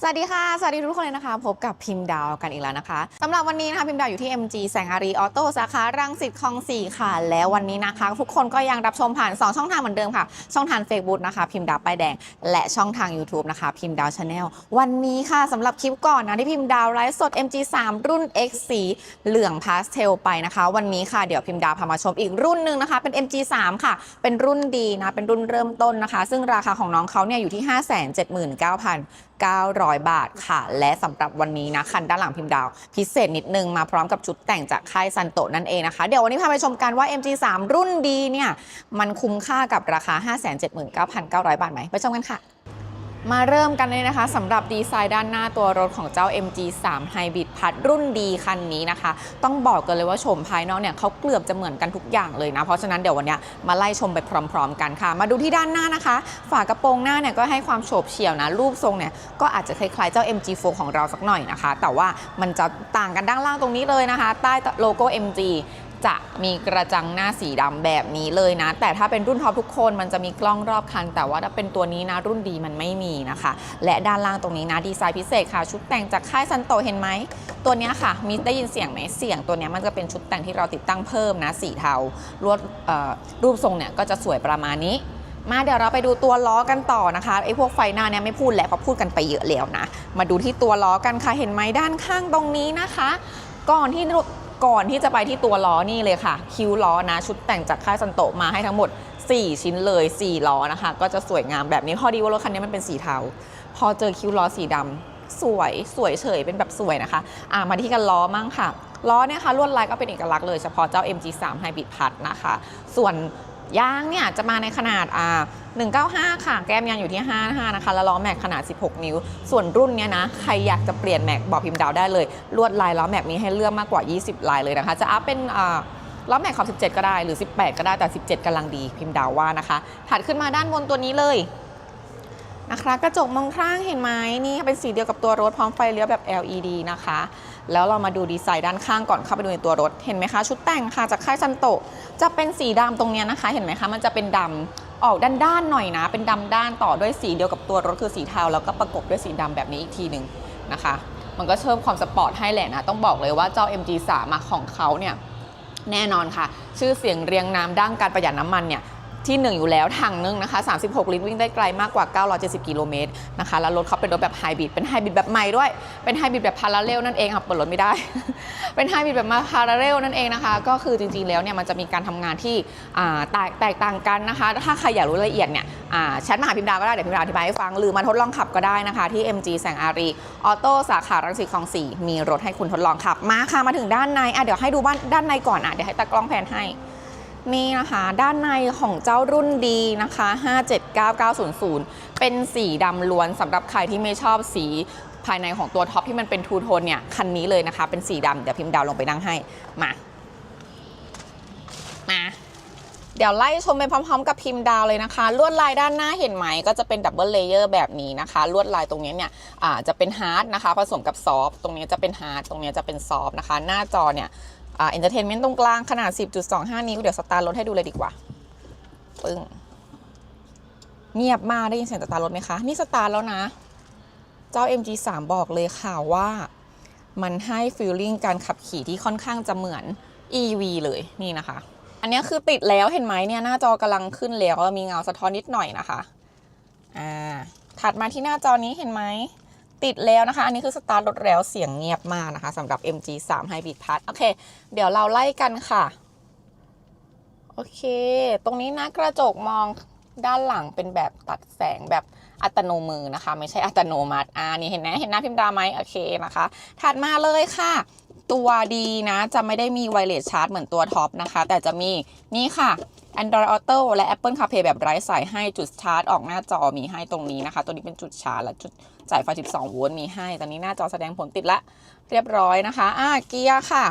สวัสดีค่ะ สวัสดีทุกคนเลยนะคะ พบกับพิมพ์ดาวกันอีกแล้วนะคะสำหรับวันนี้นะคะพิมพ์ดาวอยู่ที่ MG แสงอารีออโต้สาขารังสิตคลอง 4 ค่ะ แล้ววันนี้นะคะ ทุกคนก็ยังรับชมผ่าน 2 ช่องทางเหมือนเดิมค่ะ ช่องทาง Facebook นะคะ พิมพ์ดาวป้ายแดง และช่องทาง YouTube นะคะ พิมพ์ดาวชาแนลวันนี้ค่ะสำหรับคลิปก่อนนะที่พิมพ์ดาวไลฟ์สด MG 3 รุ่น X สีเหลืองพาสเทลไปนะคะ วันนี้ค่ะเดี๋ยวพิมพ์ดาวพามาชมอีกรุ่นหนึ่งนะคะเป็น MG 3ค่ะ เป็นรุ่นดีนะเป็นรุ่นเริ่มต้นนะคะ ซึ่งราคาของน้องเขาเนี่ยอยู่ที่ 579,000 900 บาทค่ะ และสำหรับวันนี้นะคันด้านหลังพิมพ์ดาว พิเศษนิดนึงมาพร้อมกับชุดแต่งจากค่ายซันโตนั่นเองนะคะ เดี๋ยววันนี้พาไปชมกันว่า MG3 รุ่นดีเนี่ย มันคุ้มค่ากับราคา 579,900 บาทไหม ไปชมกันค่ะ มาเริ่มกันเลยนะคะสำหรับดีไซน์ด้านหน้าตัวรถของเจ้า MG3 Hybrid พัดรุ่นดีคันนี้นะคะ ต้องบอกกันเลยว่าโฉมภายนอกเนี่ยเขาเกือบจะเหมือนกันทุกอย่างเลยนะ เพราะฉะนั้นเดี๋ยววันนี้มาไล่ชมไปพร้อม ๆ กันค่ะ มาดูที่ด้านหน้านะคะ ฝากระโปรงหน้าเนี่ยก็ให้ความโฉบเฉี่ยวนะ รูปทรงเนี่ยก็อาจจะคล้ายๆเจ้า MG4 ของเราสักหน่อยนะคะ แต่ว่ามันจะต่างกันด้านล่างตรงนี้เลยนะคะ ใต้โลโก้ MG จะมีกระจังหน้าสีดำแบบนี้เลยนะ แต่ถ้าเป็นรุ่นท็อปทุกคนมันจะมีกล้องรอบคัน แต่ว่าถ้าเป็นตัวนี้นะรุ่นดีมันไม่มีนะคะ และด้านล่างตรงนี้นะดีไซน์พิเศษค่ะ ชุดแต่งจากค่ายซันโตเห็นไหม ตัวนี้ค่ะ มีได้ยินเสียงไหมเสียงตัวนี้มันจะเป็นชุดแต่งที่เราติดตั้งเพิ่มนะสีเทาลวดรูปทรงเนี่ยก็จะสวยประมาณนี้มาเดี๋ยวเราไปดูตัวล้อกันต่อนะคะไอ้พวกไฟหน้าเนี่ยไม่พูดแล้วเพราะพูดกันไปเยอะแล้วนะ มาดูที่ตัวล้อกันค่ะเห็นไหมด้านข้างตรงนี้นะคะ ก่อนที่ ก่อนที่จะไปที่ตัวล้อนี่เลยค่ะ คิ้วล้อนะชุดแต่งจากค่ายซันโตมาให้ทั้งหมด 4 ชิ้นเลย 4 ล้อนะคะ ก็จะสวยงามแบบนี้พอดีว่ารถคันนี้มันเป็นสีเทาพอเจอคิ้วล้อสีดำสวยสวยเฉยเป็นแบบสวยนะคะอ่ามาที่กันล้อมั่งค่ะล้อเนี่ยค่ะลวดลายก็เป็นเอกลักษณ์เลยเฉพาะเจ้า MG3 Hybrid Plus นะคะ ส่วน ยางเนี่ยจะมาในขนาดอ่า195 ค่ะ แก้มยางอยู่ที่ 55 นะคะ แล้วล้อแม็กขนาด 16 นิ้ว ส่วนรุ่นเนี้ยนะ ใครอยากจะเปลี่ยนแม็กบอกพิมพ์ดาวได้เลย ลวดลายล้อแม็กมีให้เลือกมากกว่า 20 ลายเลยนะคะ จะอัพเป็นอ่าล้อแม็กขอบ 17 ก็ได้หรือ 18 ก็ได้แต่ 17 กำลังดีพิมพ์ดาวว่านะคะ ถัดขึ้นมาด้านบนตัวนี้เลย นะคะกระจกมองข้างเห็นไหมนี่เป็นสีเดียวกับตัวรถพร้อมไฟเลี้ยวแบบ LED นะคะ แล้วเรามาดูดีไซน์ด้านข้างก่อนเข้าไปดูในตัวรถเห็นไหมคะ ชุดแต่งค่ะจากค่ายซันโตจะเป็นสีดำตรงนี้นะคะ เห็นไหมคะมันจะเป็นดำออกด้านๆหน่อยนะ เป็นดำด้านต่อด้วยสีเดียวกับตัวรถคือสีเทาแล้วก็ประกบด้วยสีดำแบบนี้อีกทีหนึ่งนะคะ มันก็เพิ่มความสปอร์ตให้แหละนะต้องบอกเลยว่าเจ้า MG3 อะของเขาเนี่ยแน่นอนค่ะ ชื่อเสียงเรียงนามด้านการประหยัดน้ำมันเนี่ย ที่ 1 อยู่แล้วถังนึงนะคะ 36 ลิตรวิ่งได้ไกลมากกว่า 970 กิโลเมตรนะคะ แล้วรถเขาเป็นรถแบบไฮบริด เป็นไฮบริดแบบใหม่ด้วย เป็นไฮบริดแบบพาราเรลนั่นเองค่ะ เปิดรถไม่ได้ เป็นไฮบริดแบบมาพาราเรลนั่นเองนะคะ ก็คือจริงๆ แล้วเนี่ยมันจะมีการทำงานที่แตกต่างกันนะคะ ถ้าใครอยากรู้รายละเอียดเนี่ยแชทมาหาพิมดาวก็ได้ เดี๋ยวพิมดาวอธิบายให้ฟัง หรือมาทดลองขับก็ได้นะคะ ที่ MG แสงอารีออโต้สาขารังสิตคลองสี่มีรถให้คุณทดลองขับ มาค่ะ มาถึงด้านในอะเดี๋ยวให้ดูบ้านด้านในก่อนอะเดี๋ยวให้ตากล้องแพนให้ นี่นะคะด้านในของเจ้ารุ่นดีนะคะ 579900 เป็นสีดำล้วนสำหรับใครที่ไม่ชอบสีภายในของตัวท็อปที่มันเป็นทูโทนเนี่ย คันนี้เลยนะคะ เป็นสีดำเดี๋ยวพิมพ์ดาวลงไปนั่งให้ มา มา เดี๋ยวไล่ชมไปพร้อมๆ กับพิมพ์ดาวเลยนะคะ ลวดลายด้านหน้าเห็นไหม ก็จะเป็นดับเบิลเลเยอร์แบบนี้นะคะ ลวดลายตรงนี้เนี่ยอ่าจะเป็นฮาร์ดนะคะ ผสมกับซอฟต์ตรงนี้จะเป็นฮาร์ดตรงนี้จะเป็นซอฟต์นะคะ หน้าจอเนี่ย อ่าเอนเตอร์เทนเมนต์ตรงกลางขนาด 10.25 นิ้ว เดี๋ยวสตาร์ทรถให้ดูเลยดีกว่า ปึ้ง เงียบมากได้ยินเสียงสตาร์ทรถไหมคะ นี่สตาร์ทแล้วนะ เจ้า MG3 บอกเลยค่ะว่ามันให้ฟีลลิ่งการขับขี่ที่ค่อนข้างจะเหมือน EV เลยนี่นะคะ อันนี้คือติดแล้วเห็นไหมเนี่ยหน้าจอกำลังขึ้นแล้วมีเงาสะท้อนนิดหน่อยนะคะอ่าถัดมาที่หน้าจอนี้เห็นไหม ติดแล้วนะคะ อันนี้คือสตาร์ทรถแล้วเสียงเงียบมากนะคะสำหรับ MG3 Hybrid Plus โอเค เดี๋ยวเราไล่กันค่ะ โอเค ตรงนี้นะกระจกมองด้านหลังเป็นแบบตัดแสงแบบอัตโนมือนะคะ ไม่ใช่อัตโนมัติอ่านี่เห็นไหมเห็นหน้าพิมพ์ดาไหมโอเคนะคะ ถัดมาเลยค่ะ ตัวดีนะ จะไม่ได้มีไวเลสชาร์จเหมือนตัวท็อปนะคะ แต่จะมีนี่ค่ะ Android Auto และ Apple CarPlay แบบไร้สายให้จุดชาร์จออกหน้าจอมีให้ตรงนี้นะคะ ตัวนี้เป็นจุดชาร์จและจุดจ่ายไฟ 12 โวลต์มีให้ ตอนนี้หน้าจอแสดงผลติดละเรียบร้อยนะคะ อ่าเกียร์ค่ะ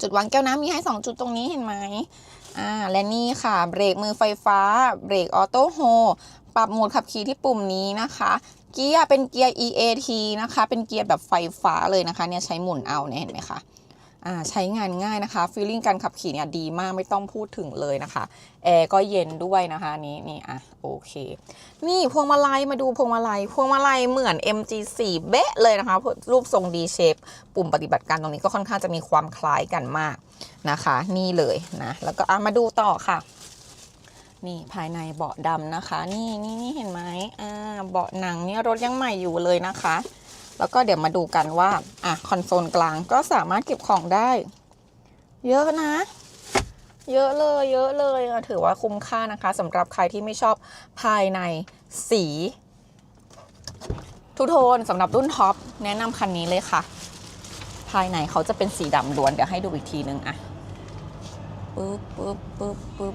จุดวางแก้วน้ำมีให้ 2 จุดตรงนี้เห็นไหมอ่าและนี่ค่ะเบรกมือไฟฟ้าเบรกออโต้โฮปรับโหมดขับขี่ที่ปุ่มนี้นะคะเกียร์เป็นเกียร์ EAT นะคะ เป็นเกียร์แบบไฟฟ้าเลยนะคะเนี่ยใช้หมุนเอาเนี่ยเห็นไหมคะ ใช้งานง่ายนะคะฟีลลิ่งการขับขี่เนี่ยดีมากไม่ต้องพูดถึงเลยนะคะแอร์ก็เย็นด้วยนะคะนี้นี่อะโอเค นี่พวงมาลัยมาดูพวงมาลัยพวงมาลัยเหมือน MG4 เบ๊ะเลยนะคะ รูปทรง D shape ปุ่มปฏิบัติการตรงนี้ก็ค่อนข้างจะมีความคล้ายกันมากนะคะ นี่เลยนะ แล้วก็อะมาดูต่อค่ะ นี่ภายในเบาะดำนะคะ นี่นี่นี่เห็นไหมอ่าเบาะหนังเนี่ยรถยังใหม่อยู่เลยนะคะ แล้วก็เดี๋ยวมาดูกันว่า อะ คอนโซลกลางก็สามารถเก็บของได้ เยอะนะ เยอะเลย เยอะเลย ถือว่าคุ้มค่านะคะสำหรับใครที่ไม่ชอบภายในสี ทุโทนสำหรับรุ่นท็อปแนะนำคันนี้เลยค่ะ ภายในเขาจะเป็นสีดำล้วน เดี๋ยวให้ดูอีกทีนึงอะปึ๊บปึ๊บปึ๊บปึ๊บ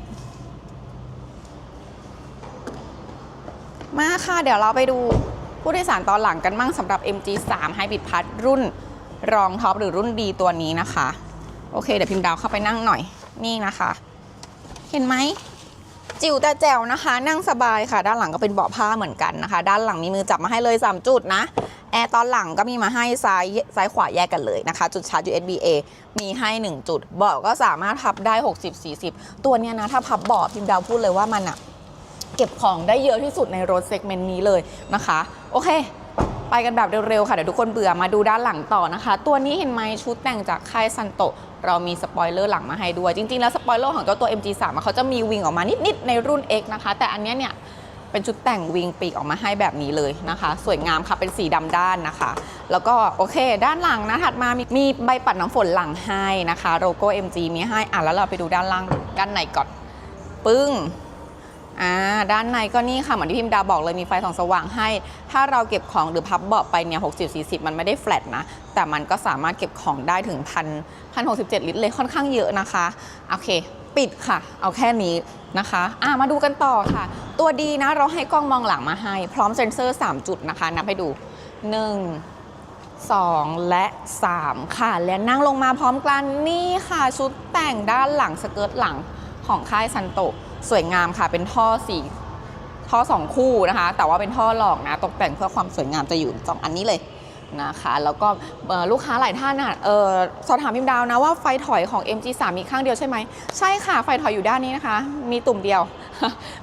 มาค่ะ เดี๋ยวเราไปดู ผู้โดยสารตอนหลังกันมั่งสำหรับ MG3 Hybrid Plus รุ่นรองท็อปหรือรุ่นดีตัวนี้นะคะ โอเค เดี๋ยวพิมพ์ดาวเข้าไปนั่งหน่อยนี่นะคะ เห็นไหมจิ๋วแต่แจ๋วนะคะ นั่งสบายค่ะ ด้านหลังก็เป็นเบาะผ้าเหมือนกันนะคะ ด้านหลังมีมือจับมาให้เลย 3 จุดนะแอร์ตอนหลังก็มีมาให้ซ้ายซ้ายขวาแยกกันเลยนะคะ จุดชาร์จ USB A มีให้ 1 จุด เบาะก็สามารถพับได้ 60 40 ตัวเนี้ยนะ ถ้าพับเบาะพิมพ์ดาวพูดเลยว่ามันอะ เก็บของได้เยอะที่สุดในรถเซกเมนต์นี้เลยนะคะ โอเค ไปกันแบบเร็วๆค่ะ เดี๋ยวทุกคนเบื่อมาดูด้านหลังต่อนะคะ ตัวนี้เห็นไหมชุดแต่งจากค่ายซันโตเรามีสปอยเลอร์หลังมาให้ด้วย จริงๆ แล้วสปอยเลอร์ของเจ้าตัว MG3 เขาจะมีวิงออกมานิดๆในรุ่น X นะคะ แต่อันนี้เนี่ยเป็นชุดแต่งวิงปีกออกมาให้แบบนี้เลยนะคะ สวยงามค่ะเป็นสีดำด้านนะคะ แล้วก็โอเค ด้านหลังนะถัดมามีมีใบปัดน้ำฝนหลังให้นะคะโลโก้ MG มีให้อะแล้วเราไปดูด้านล่างด้านในก่อนปึ้ง อ่าด้านในก็นี่ค่ะเหมือนที่พิมพ์ดาวบอกเลยมีไฟส่องสว่างให้ ถ้าเราเก็บของหรือพับเบาะไปเนี่ย60 40มันไม่ได้แฟลตนะ แต่มันก็สามารถเก็บของได้ถึงพันพันหกลิตรเลยค่อนข้างเยอะนะคะ โอเค ปิดค่ะ เอาแค่นี้นะคะอ่ามาดูกันต่อค่ะ ตัวดีนะเราให้กล้องมองหลังมาให้ พร้อมเซ็นเซอร์ 3 จุดนะคะนับให้ดู 1 2 และ 3 ค่ะ และนั่งลงมาพร้อมกันนี่ค่ะ ชุดแต่งด้านหลังสเกิร์ตหลัง ของค่ายซันโตสวยงามค่ะ เป็นท่อสีท่อสองคู่นะคะ แต่ว่าเป็นท่อหลอกนะ ตกแต่งเพื่อความสวยงามจะอยู่สองอันนี้เลยนะคะ แล้วก็ลูกค้าหลายท่านอะเออสอบถามพิมดาวนะว่าไฟถอยของ MG3 มีข้างเดียวใช่ไหม ใช่ค่ะ ไฟถอยอยู่ด้านนี้นะคะ มีตุ่มเดียว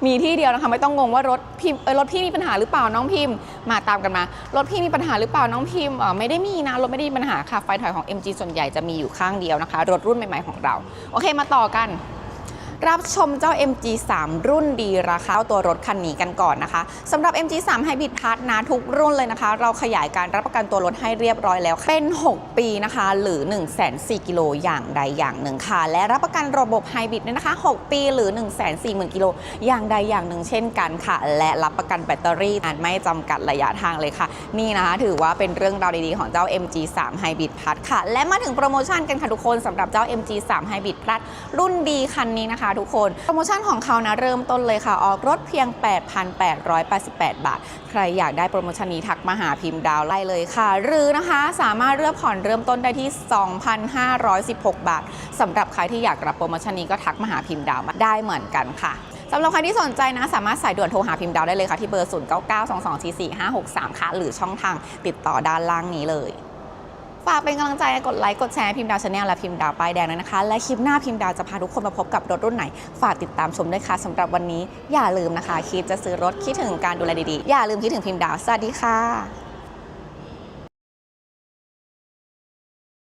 มีที่เดียวนะคะ ไม่ต้องงงว่ารถพิมรถพี่มีปัญหาหรือเปล่าน้องพิมมาตามกันมา รถพี่มีปัญหาหรือเปล่าน้องพิมไม่ได้มีนะ รถไม่ได้มีปัญหาค่ะ ไฟถอยของ MG ส่วนใหญ่จะมีอยู่ข้างเดียวนะคะ รถรุ่นใหม่ๆของเรา โอเค มาต่อกัน รับชมเจ้า MG3 รุ่นดีราคาตัวรถคันนี้กันก่อนนะคะสำหรับ MG3 Hybrid Plus นะทุกรุ่นเลยนะคะ เราขยายการรับประกันตัวรถให้เรียบร้อยแล้ว เป็น 6 ปีนะคะ หรือ1 4 0 0 0กิโลอย่างใดอย่างหนึ่งค่ะ และรับประกันระบบไฮบริดด้วยนะคะ 6 ปีหรือ 1 4 0 0 0 0กิโลอย่างใดอย่างหนึ่งเช่นกันค่ะ และรับประกันแบตเตอรี่นานไม่จำกัดระยะทางเลยค่ะ นี่นะคะถือว่าเป็นเรื่องราวดีๆของเจ้า MG3 Hybrid Plus ค่ะ และมาถึงโปรโมชั่นกันค่ะทุกคนสำหรับเจ้า MG3 Hybrid Plus รุ่นดีคันนี้นะคะทุกคน โปรโมชั่นของเขานะเริ่มต้นเลยค่ะ ออกรถเพียง 8,888 บาท ใครอยากได้โปรโมชั่นนี้ทักมาหาพิมพ์ดาวไล่เลยค่ะ หรือนะคะสามารถเลือกผ่อนเริ่มต้นได้ที่ 2,516 บาทสำหรับใครที่อยากรับโปรโมชั่นนี้ก็ทักมาหาพิมพ์ดาวมาได้เหมือนกันค่ะสำหรับใครที่สนใจนะ สามารถสายด่วนโทรหาพิมพ์ดาวได้เลยค่ะ ที่เบอร์ 0992244563 ค่ะ หรือช่องทางติดต่อด้านล่างนี้เลย ฝากเป็นกำลังใจกดไลค์กดแชร์พิมพ์ดาวชาแนลและพิมพ์ดาวป้ายแดงด้วยนะคะ และคลิปหน้าพิมพ์ดาวจะพาทุกคนมาพบกับรถรุ่นไหน ฝากติดตามชมด้วยค่ะสำหรับวันนี้อย่าลืมนะคะคิดจะซื้อรถคิดถึงการดูแลดีๆอย่าลืมคิดถึงพิมพ์ดาวสวัสดีค่ะ